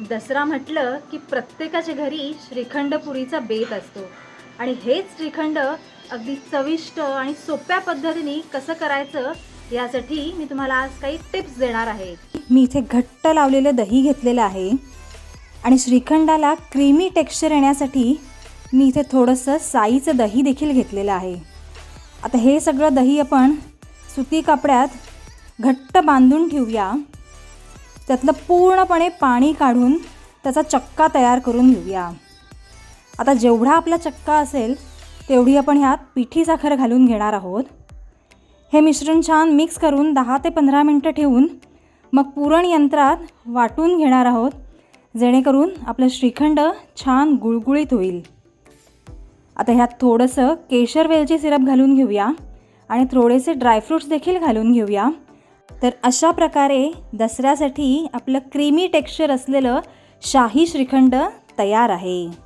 दसरा म्हटलं की प्रत्येकाच्या घरी श्रीखंडपुरीचा बेत असतो. आणि हेच श्रीखंड अगदी चविष्ट आणि सोप्या पद्धतीने कसं करायचं यासाठी मी तुम्हाला आज काही टिप्स देणार आहे. मी इथे घट्ट लावलेलं दही घेतलेलं आहे आणि श्रीखंडाला क्रीमी टेक्स्चर येण्यासाठी मी इथे थोडंसं साईचं दही देखील घेतलेलं आहे. आता हे सगळं दही आपण सुती कपड्यात घट्ट बांधून ठेवूया. त्यातलं पूर्णपणे पाणी काढून त्याचा चक्का तयार करून घेऊया. आता जेवढा आपला चक्का असेल तेवढी आपण ह्यात पिठी साखर घालून घेणार आहोत. हे मिश्रण छान मिक्स करून दहा ते पंधरा मिनटं ठेवून मग पुरण यंत्रात वाटून घेणार आहोत जेणेकरून आपलं श्रीखंड छान गुळगुळीत होईल. आता ह्यात थोडंसं केशर वेलची सिरप घालून घेऊया आणि थोडेसे ड्रायफ्रूट्स देखील घालून घेऊया. तर अशा प्रकारे दसऱ्यासाठी आपलं क्रीमी टेक्स्चर असलेलं शाही श्रीखंड तयार आहे.